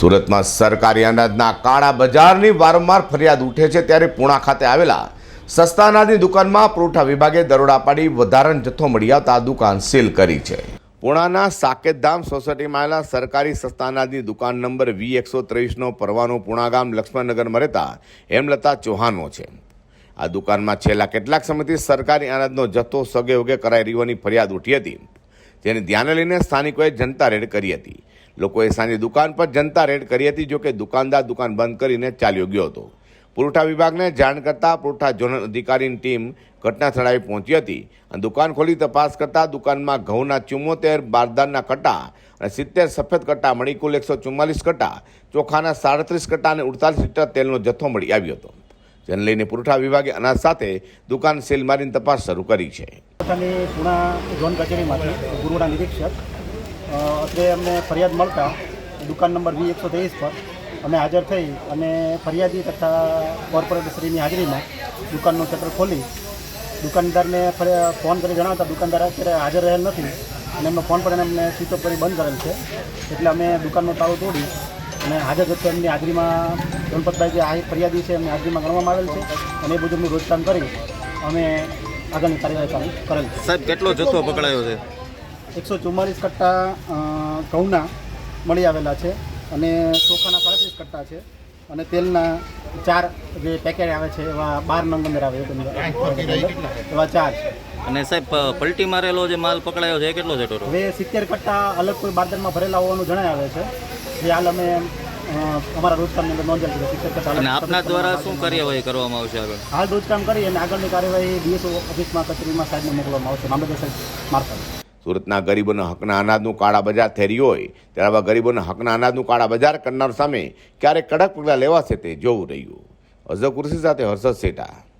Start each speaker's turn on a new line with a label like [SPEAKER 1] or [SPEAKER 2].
[SPEAKER 1] સુરતમાં સરકારી અનાજના કાળા બજારની વારંવાર ફરિયાદ ઉઠે છે ત્યારે પૂણા ખાતે આવેલા સસ્તા અનાજની દુકાનમાં પુરવઠા વિભાગે દરોડા પાડી વધારાનો જથ્થો મળી આવતા દુકાન સીલ કરી છે. પૂણાના સાકેતધામ સોસાયટીમાં આવેલા સરકારી સસ્તા અનાજની દુકાન નંબર વી એકસો ત્રેવીસનો પરવાનો પૂણા ગામ લક્ષ્મણનગરમાં રહેતા હેમલતા ચૌહાણનો છે. આ દુકાનમાં છેલ્લા કેટલાક સમયથી સરકારી અનાજનો જથ્થો સગે વગે કરાઈ રહ્યોની ફરિયાદ ઉઠી હતી. જેને ધ્યાને લઈને સ્થાનિકોએ જનતા રેડ કરી હતી. લોકોએ સાંજે દુકાન પર જનતા રેડ કરી હતી, જોકે દુકાનદાર દુકાન બંધ કરીને ચાલ્યો ગયો હતો. પુરવઠા વિભાગને જાણ કરતા પુરવઠા ઝોનલ અધિકારીની ટીમ ઘટના સ્થળે પહોંચી હતી અને દુકાન ખોલી તપાસ કરતા દુકાનમાં ઘઉંના ચુમ્મોતેર, બારદાનના કટા અને સિત્તેર સફેદ કટા મળી કુલ એકસો ચુમ્માલીસ કટા, ચોખાના સાડત્રીસ કટ્ટા અને ઉડતાલીસ લીટર તેલનો જથ્થો મળી આવ્યો હતો. જેને લઈને પુરવઠા વિભાગે અનાજ સાથે દુકાન સીલ મારીને તપાસ શરૂ કરી છે.
[SPEAKER 2] ઝોન કચેરીમાંથી ગુરુના નિરીક્ષક અત્રે અમને ફરિયાદ મળતા દુકાન નંબર વી એકસો ત્રેવીસ પર અમે હાજર થઈ અને ફરિયાદી તથા કોર્પોરેટરશ્રીની હાજરીમાં દુકાનનું શટર ખોલી દુકાનદારને ફોન કરી જણાવતા દુકાનદાર અત્યારે હાજર રહેલ નથી અને એમનો ફોન પણ એમને સ્વિચ ઓફ કરી બંધ કરેલ છે. એટલે અમે દુકાનનો તાળો તોડી અને હાજર જથ્થો એમની હાજરીમાં ગણપતભાઈ જે આ ફરિયાદી છે એમની હાજરીમાં ગણવામાં આવેલ છે અને એ મુજબનું રોજકામ કરી અમે આગળની કાર્યવાહી કરેલ છે.
[SPEAKER 3] સાહેબ, કેટલો જથ્થો પકડાયો છે?
[SPEAKER 2] એકસો ચુમ્માલીસ કટ્ટા ઘઉંના મળી આવેલા છે અને ચોખાના સાડત્રીસ કટ્ટા છે અને તેલના ચાર જે પેકેટ આવે છે એવા બાર અંદર આવે એવા ચાર છે.
[SPEAKER 3] અને સાહેબ પલટી મારેલો જે માલ પકડાયો છે એ કેટલો છે ટોટલ?
[SPEAKER 2] હવે સિત્તેર કટ્ટા અલગ કોઈ બાદરમાં ભરેલા હોવાનું જણાય આવે છે. જે હાલ અમે અમારા રોજકામની અંદર નોંધેલ છે સિત્તેર કટ્ટા
[SPEAKER 3] અને આપના દ્વારા શું કાર્યવાહી કરવામાં આવશે આગળ?
[SPEAKER 2] હાલ રોજકામ કરી અને આગળની કાર્યવાહી ડીએસઓ ઓફિસમાં કચેરીમાં સાહેબને મોકલવામાં આવશે. મામલતદાર સાહેબ મારફત.
[SPEAKER 1] સુરતના ગરીબોના હકના અનાજનું કાળા બજાર થઈ હોય, ત્યારે આવા ગરીબોના હકના અનાજનું કાળા બજાર કરનાર સામે ક્યારે કડક પગલાં લેવાશે તે જોવું રહ્યું. અઝર કુર્સી સાથે હર્ષદ સેટા.